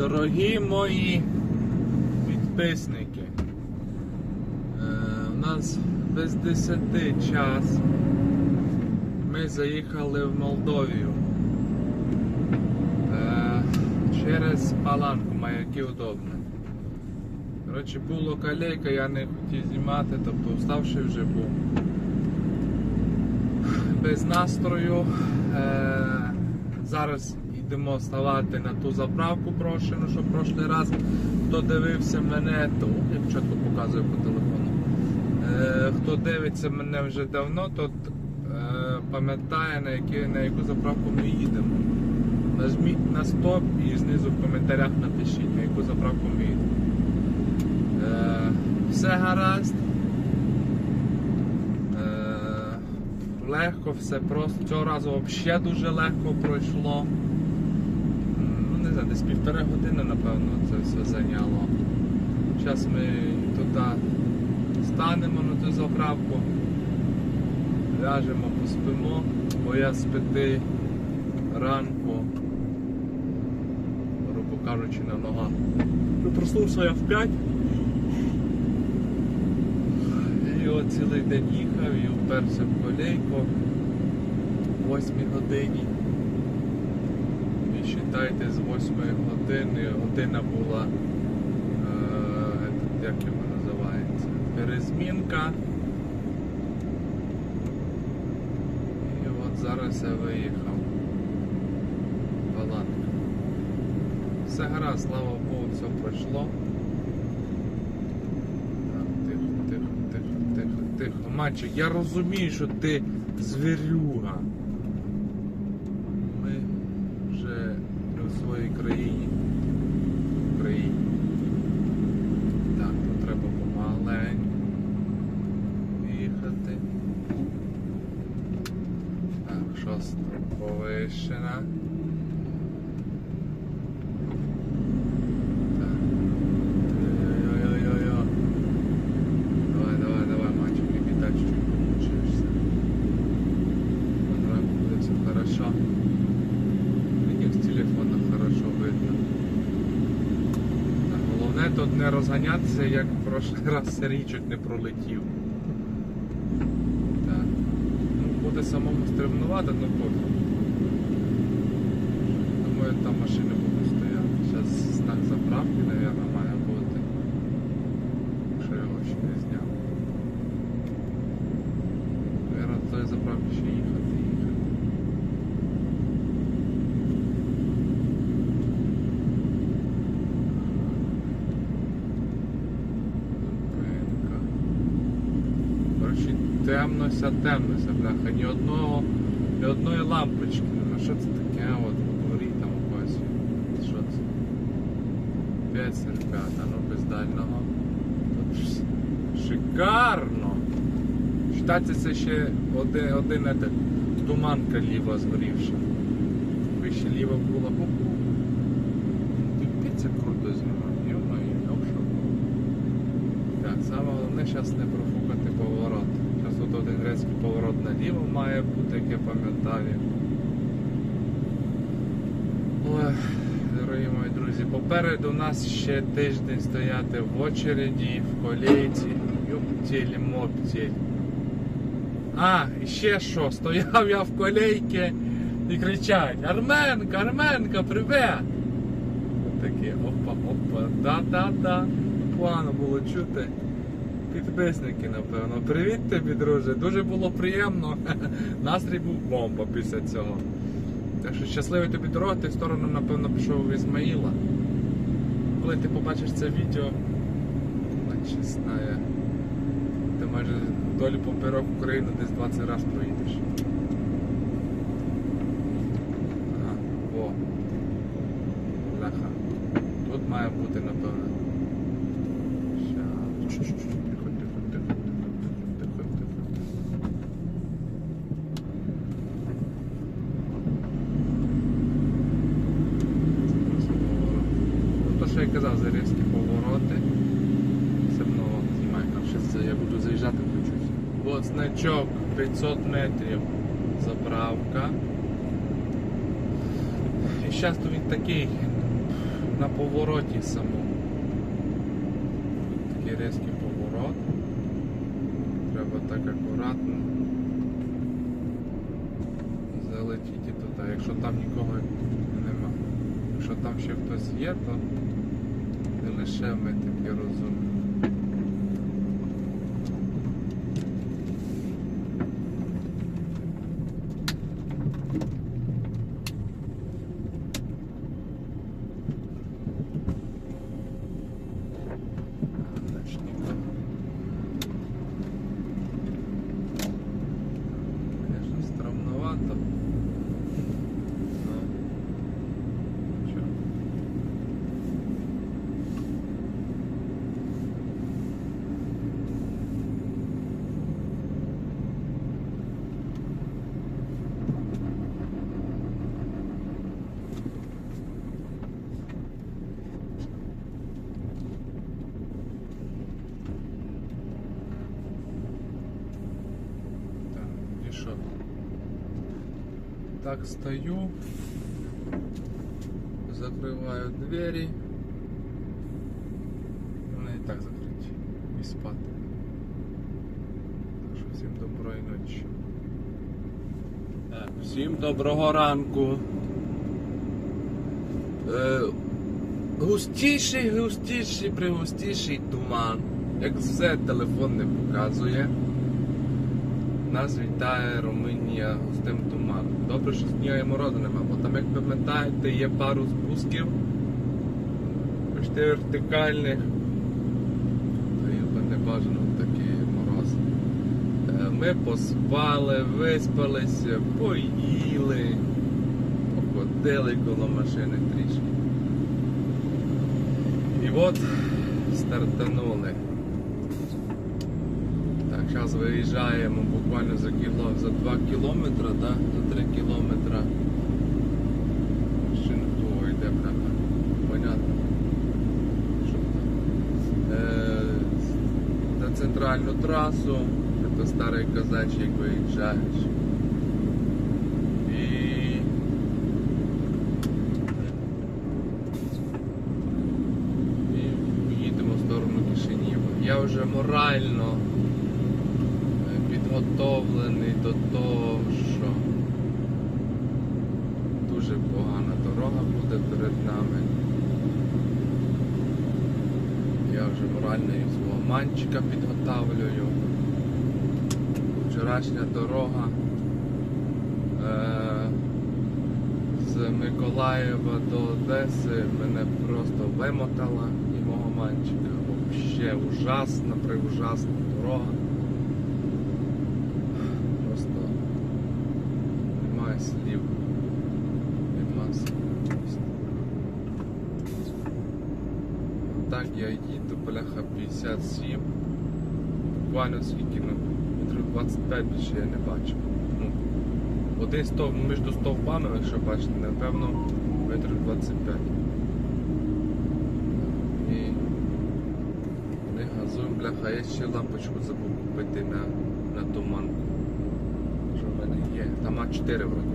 Дорогі мої підписники, е, у нас без 10 час. Ми заїхали в Молдовію. Е, через Паланку, маяки удобно. Коротше, було калейка, я не хотів знімати, тобто уставший вже був. Без настрою. Е, зараз йдемо ставати на ту заправку брошену, що прошлий раз хто дивився мене, то я спочатку показую по телефону. Е, хто дивиться мене вже давно, то е, пам'ятає на, які, на яку заправку ми їдемо. Нажміть на стоп і знизу в коментарях напишіть, на яку заправку ми їдемо. Е, все гаразд. Е, легко, все просто. Цього разу взагалі дуже легко пройшло. Знаю, десь півтори години, напевно, це все зайняло. Зараз ми туди станемо на ту заправку, ляжемо, поспимо, бо я з п'яти ранку, грубо кажучи, на ногах. Ну, Проснувся я в 5. І от цілий день їхав і вперся в колейку в 8 годині. І з 8 години година була, е, як його називається, перезмінка. І от зараз я виїхав. Паланка. Все гаразд, слава Богу, все пройшло. Тихо, тихо, тихо, тихо, тихо. Мальчик, я розумію, що ти звірюга. Ми вже не в своїй країні. В Україні. Так, тут треба помаленьку їхати. Так, шоста повищена. Так. Ой-ой-ой-ой-ой. Давай, давай, давай, мальчик, не беда, чуть-чуть получишься. Давай, будет все хорошо. Мені з телефона хорошо видно. Так, головне тут не розганятися, як в прошлий раз Сергійчик не пролетів. Так. Ну, буде самому стрибнувати, ну потім. Думаю, там машини будуть стояти. Зараз знак заправки, мабуть, має бути. Якщо його ще не зняв. Наверно, до тої заправки ще їхати, їхати. Зупинка. Коротше, темнося, темнося, бляха. Ні одного, ні одної лампочки. А що це таке? От у дворі там у когось. Що це? 5 а ну без дальнього. Тут шикарно! Считається, це ще один, один этот, туманка ліва згорівша. Вище ліва була. Піпець як круто знімав. Йо-моє, я. Так, саме головне зараз не поворот. Тут один поворот наліво має бути, як я пам'ятаю. Ой, дорогі мої друзі, попереду нас ще тиждень стояти в очереді, в колейці. Юптіль, моптіль. А, і ще що, стояв я в колейці і кричать Арменка, Арменка, привет! Такі опа, опа, да-да-да. Погано було чути. Підписники, напевно. Привіт тобі, друже. Дуже було приємно. Настрій був бомба після цього. Так що щасливий тобі дорога, ти в сторону, напевно, пішов в Ізмаїла. Коли ти побачиш це відео, наче знає, ти майже долю поперек Україну десь 20 разів проїдеш. Ага, во. Ляха. Тут має бути, напевно. Ща. Тихо, тихо, тихо, тихо, тихо, тихо, тихо. Ну, то, що я казав, за різкі повороти. Все одно знімаю, там ще це я буду заїжджати включусь. От значок 500 метрів заправка. І зараз то він такий на повороті самому. Такий різкий поворот. Треба так акуратно залетіти туди, якщо там нікого нема. Якщо там ще хтось є, то не лише ми такі розумні. Значить, нікого. Конечно, странновато. Но ничего. Так, і що? Так стою, закриваю двері. Вони і так закриті. І спати. Так що всім доброї ночі. Всім доброго ранку. Е, густіший, густіший, пригустіший туман. Як все телефон не показує. Нас вітає Румунія густим туманом. Добре, що і морозу нема, бо там, як пам'ятаєте, є пару спусків, почти вертикальних. То не бажано такий мороз. Е, Ми поспали, виспалися, поїли, походили коло машини трішки. І от стартанули. Зараз виїжджаємо буквально за кіло, за 2 кілометри, да? за 3 кілометри. Ще йде, бляха. Понятно. Що? Е, на центральну трасу, це старий казачий, виїжджаєш. Я вже морально підготовлений до того, що дуже погана дорога буде перед нами. Я вже морально і свого манчика підготавлюю. Вчорашня дорога е, з Миколаєва до Одеси мене просто вимотала і мого манчика. Вообще ужасна, преужасна дорога. Просто немає слів. Нема слів. Так я їду, бляха 57. Буквально скільки, ну, метрів 25 більше я не бачу. Ну, один стовп між стовпами, якщо бачите, напевно, метрів 25. І ми газуємо, бляха, я ще лампочку забув купити на, на туманку. Там А4 вроді.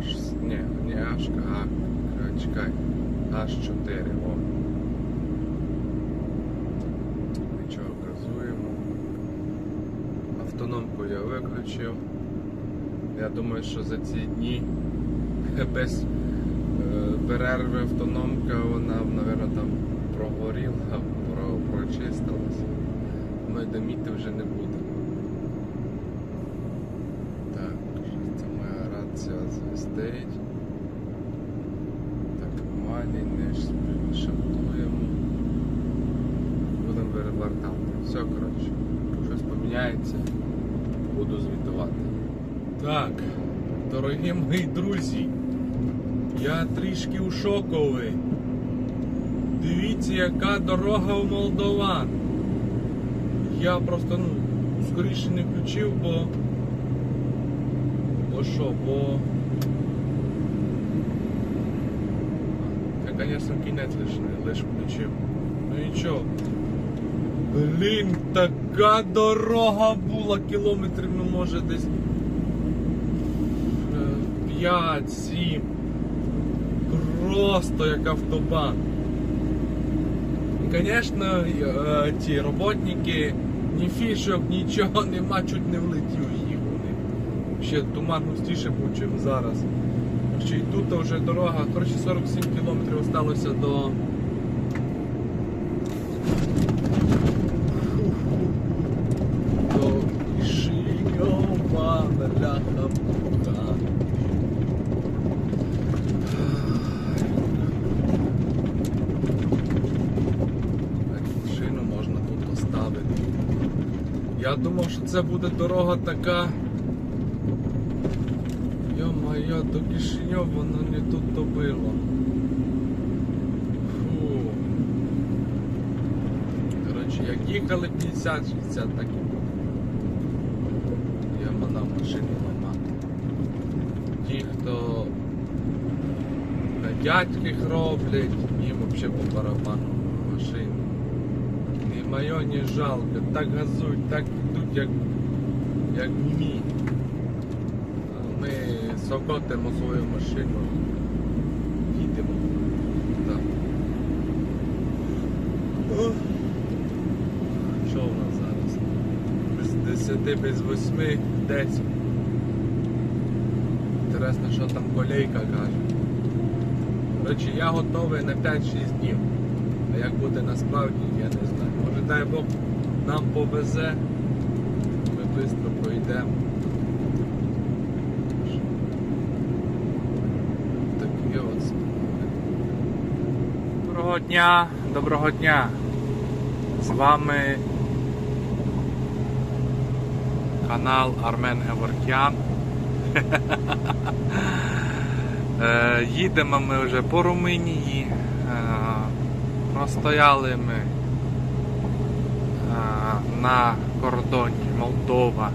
Аж, ні, не Ашка, а, чекай. Аж4, о. Нічого, газуємо. Автономку я виключив. Я думаю, що за ці дні без е, перерви автономка, вона, мабуть, там прогоріла, про, прочистилася. Ми диміти вже не буде. Так, щось це моя рація звістить. Так, малі не ш- шантуємо. Будемо перевертати. Все, коротше. Щось поміняється. Буду звітувати. Так, дорогі мої друзі, я трішки у шоковий. Дивіться, яка дорога в Молдован. Я просто, ну, скоріше не включив, бо. Бо що, бо. Я, звісно, кінець лиш включив. Ну нічого. Блін, така дорога була кілометрів, ну може десь 5-7. просто як автобан. І, звісно, е, ті роботники, ні фішок, нічого нема, чуть не влетів їх вони. Ще туман густіше був, зараз. Ще й тут вже дорога, коротше 47 кілометрів осталося до. До муха. Так, Машину можна тут поставити. Я думав, що це буде дорога така. До Кишиньова воно не тут то було. Фу. Коротше, як їхали 50-60, так і було. Я манав машину ламати. Ті, хто на дядьких роблять, їм взагалі по барабану машину. Ні моє, ні жалко. Так газують, так йдуть, як, як німі. Сокотимо свою машину. Їдемо. Так. Що у нас зараз? Без 10, без 8, 10. Інтересно, що там колейка каже. Коротше, я готовий на 5-6 днів. А як буде насправді, я не знаю. Може дай Бог нам повезе, ми швидко пройдемо. Такі от справи. Доброго дня, доброго дня. З вами канал Армен Геворкян. Е, Їдемо ми вже по Румунії. Е, Простояли ми е, на кордоні Молдова,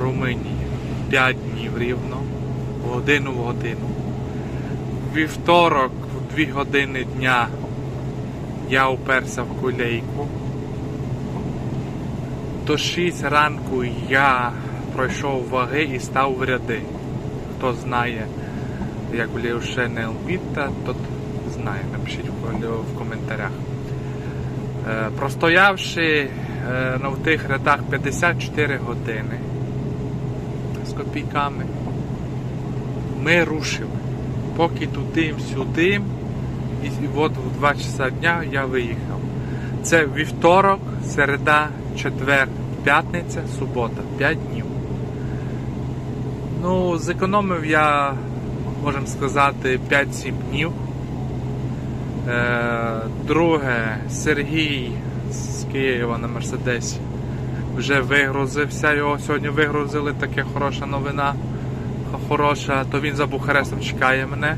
Румунії 5 днів рівно, годину в годину. Вівторок 2 години дня я уперся в кулейку. До 6 ранку я пройшов ваги і став в ряди. Хто знає, як влівшене Елбіта, тот знає, напишіть в, в коментарях. Е, простоявши е, ну, в тих рядах 54 години з копійками, ми рушили. Поки туди-сюди, і, от в 2 часа дня я виїхав. Це вівторок, середа, четвер, п'ятниця, субота. 5 днів. Ну, зекономив я, можемо сказати, 5-7 днів. Е, друге, Сергій з Києва на Мерседесі вже вигрузився. Його сьогодні вигрузили, таке хороша новина. Хороша, то він за Бухарестом чекає мене.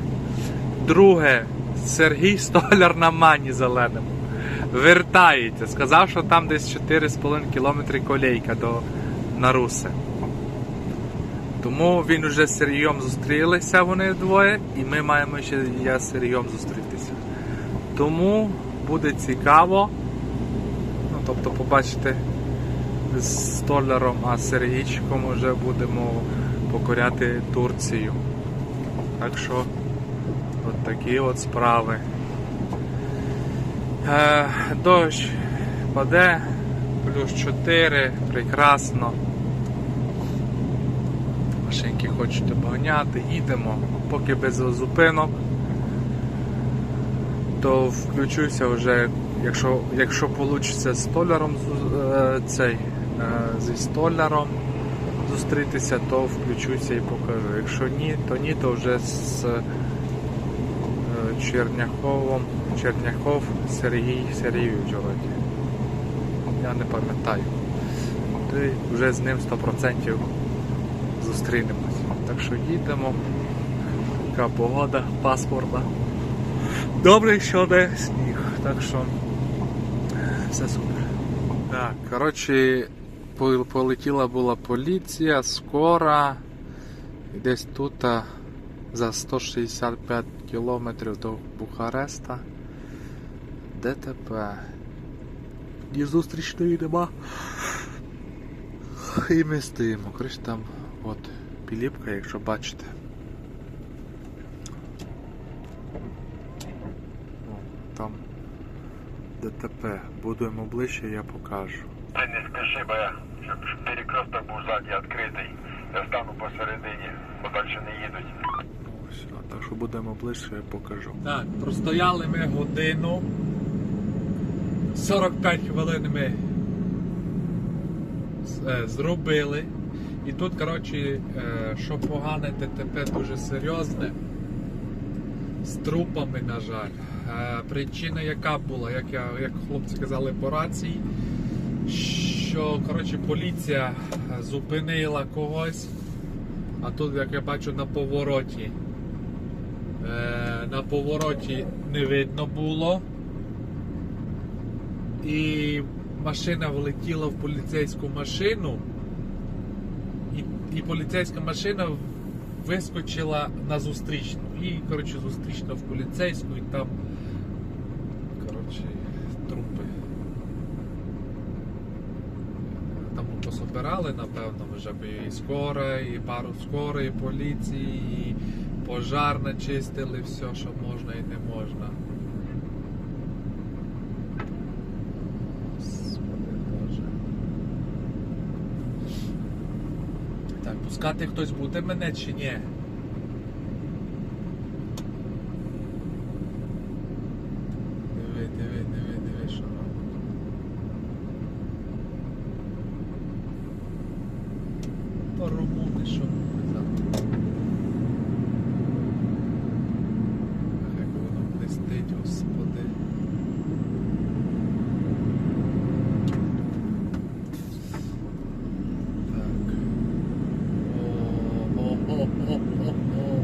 Друге, Сергій Столяр на мані зеленому. Вертається. Сказав, що там десь 4,5 кілометри колейка до Наруси. Тому він вже з Сергієм зустрілися вони двоє, і ми маємо ще я з Сергієм зустрітися. Тому буде цікаво. Ну, тобто, побачите з Столяром, а Сергійчиком вже будемо покоряти Турцію. Так що, от такі от справи. Е, дощ паде, плюс 4, прекрасно. Машинки хочуть обганяти, їдемо, поки без зупинок, то включуся вже, якщо, якщо вийде з столяром е, цей, е, зі столяром зустрітися, то включуся і покажу. Якщо ні, то ні, то вже з Черняховом, Черняхов Сергій Сергійович. Я не пам'ятаю. То вже з ним 100% зустрінемось. Так що їдемо. Така погода паспортна. Добре, що де сніг. Так що все супер. Так, коротше, полетіла була поліція, скора. І десь тут за 165 кілометрів до Бухареста. ДТП. Ні зустрічної нема. І ми стоїмо. Коротше там от піліпка, якщо бачите. О, там ДТП. Будемо ближче, я покажу. Ти не спіши, бо я, щоб перекресток був ззаді відкритий. Я стану посередині, бо далі не їдуть. А так що будемо ближче, я покажу. Так, простояли ми годину. 45 хвилин ми е, зробили. І тут, коротше, е, що погане ДТП дуже серйозне. З трупами, на жаль. Е, Причина яка була, як, я, як хлопці казали по рації, що коротше, поліція зупинила когось, а тут, як я бачу, на повороті. Е, на повороті не видно було. І машина влетіла в поліцейську машину. І, і поліцейська машина вискочила на зустрічну. І, коротше, зустрічна в поліцейську, і там, коротше, трупи. Там пособирали, напевно, вже і скора, і пару скорої, поліції, і пожар начистили, все, що можна і не можна. Так, пускати хтось буде мене чи ні? Диви, диви, диви, диви, що робить. То румуни, що казати. Як воно блистить, господи. Так. О, о, о, о, о, о.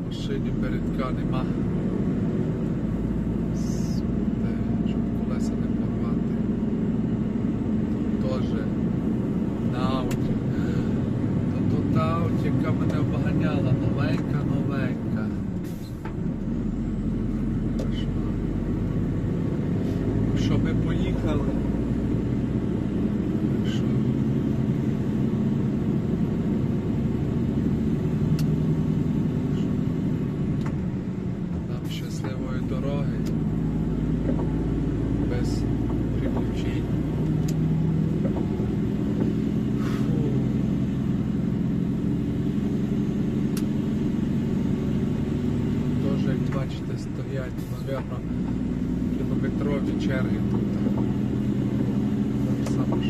В машині передка нема. Господи, щоб колеса не порвати. Тут теж на ауті. То тут ауті, яка мене обганяла, новенька, новенька. Кошмар. Що ми поїхали? Що? Нам щасливої дороги. Без приключень. Фу. Тоже, як бачите, стоять, мабуть, черги тут. У нас.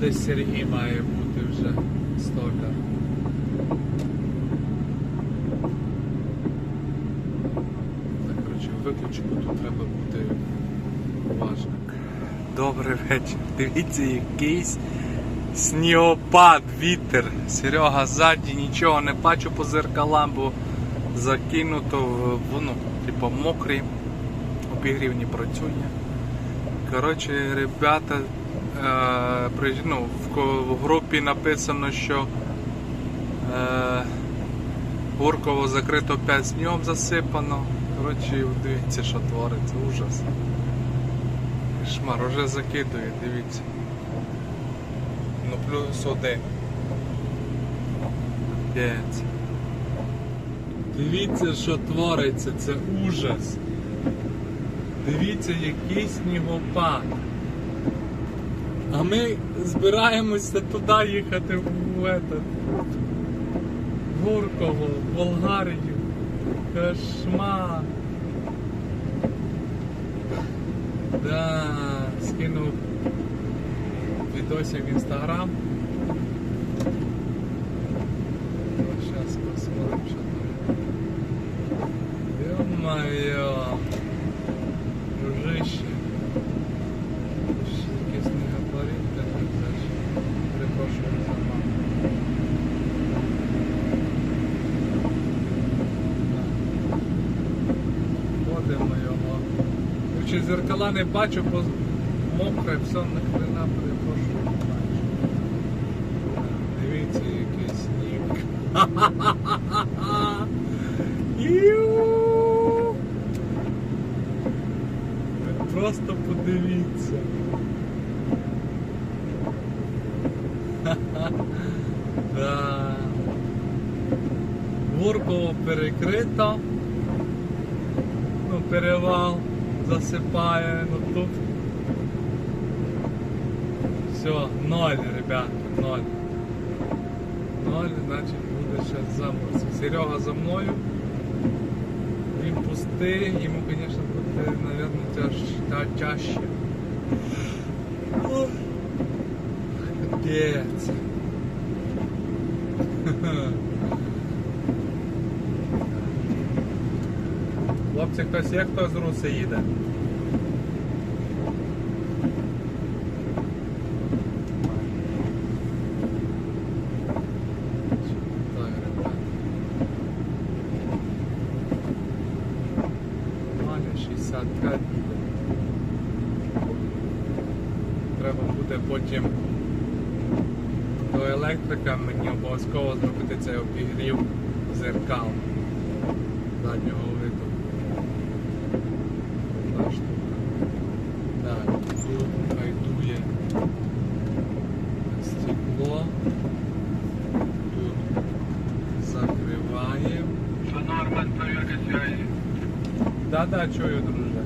Тут Сергій має бути вже столяр. Так, виключу, тут треба бути уважним. Добрий вечір. Дивіться, якийсь снігопад, вітер. Серега ззаді нічого не бачу по зеркалам, бо закинуто в- воно, типу, мокрий, обігрів працює. Коротше, ребята, е, ну, в, в групі написано, що е, Гурково закрито 5 снігом засипано. Коротше, дивіться, що твориться, ужас. Кошмар, уже закидує, дивіться. Ну плюс один. П'ять. Дивіться, що твориться, це ужас. Дивіться, який снігопад. А ми збираємося туди їхати в этот, Гурково, в Болгарію. Кошмар. Да, скинув відосик в інстаграм. Сейчас посмотрим, что там. Ё-моё. Зеркала не бачу, бо мокре, все нахрена перепрошую. не бачу. Дивіться, який сніг. Просто подивіться. Да. Гурково перекрито. Ну, перевал засипає, ну тут. Все, ноль, ребята, ноль. Ноль, значить буде зараз заморозок. Серега за мною. Він пустий, йому, звісно, буде, мабуть, тяж, та, тяжче. Капець. Хлопці, хтось є, хто з Руси їде? Так, ребята. Маля 65 буде. Треба буде потім до електрика мені обов'язково зробити цей обігрів зеркал заднього виду. Та штука. Так, тут хай дує стекло. Тут закриваємо. Це Норман, перевірка связі. Да-да, чую, друже.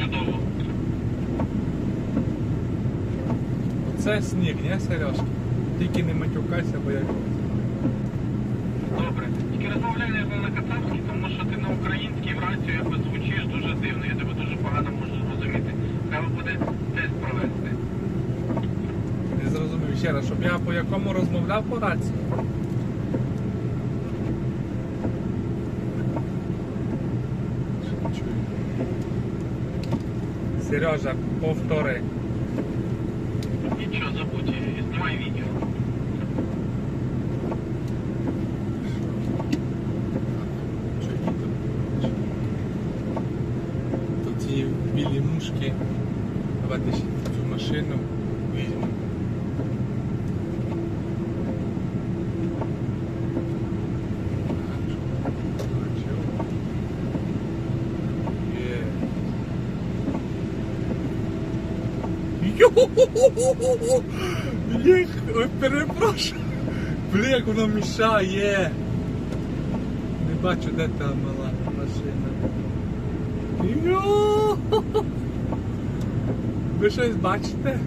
Чудово. Оце сніг, не Сережки? Тільки не матюкайся, бо я Добре. Тільки розмовляй не на кацапській, тому що ти на українській в рацію якось звучиш дуже дивно, я тебе дуже погано можу зрозуміти. Треба буде тест провести. не зрозумів ще раз, щоб я по якому розмовляв по рації. Сережа, повтори. Нічого, забудь, знімай відео. Що їду? Тут ці білі мушки. Давайте ще цю машину візьмемо. Є. Йо-хо-хо-хо-хо-хо! Їх, ой, перепрошую. Блін, як воно мішає. Не бачу, де та мала машина. Ви щось бачите?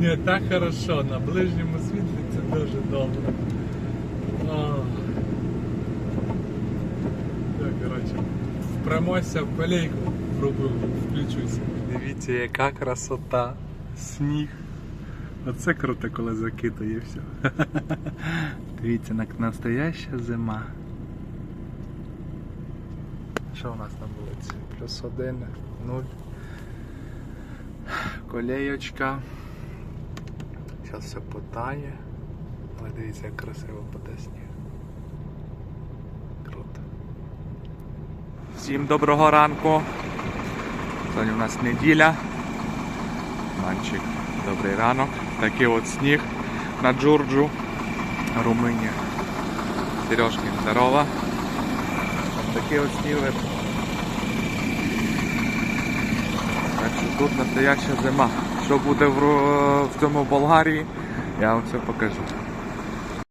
Ні, так хорошо, на ближньому світлі це дуже добре. О. Так, коротше, впремося в колейку, пробую, включуся. Дивіться, яка красота, сніг. Оце круто, коли закидає все. Дивіться, настояща зима. Що у нас на вулиці? Плюс один, нуль. Колеєчка. Зараз все потає. Але дивіться, як красиво паде сніг. Круто. Всім доброго ранку. Сьогодні у нас неділя. Манчик, добрий ранок. Такий от сніг на Джурджу, Румунія. Сережки, здорова. Ось такий от сніг. Так що тут настояща зима. Що буде в, в цьому Болгарії, я вам все покажу.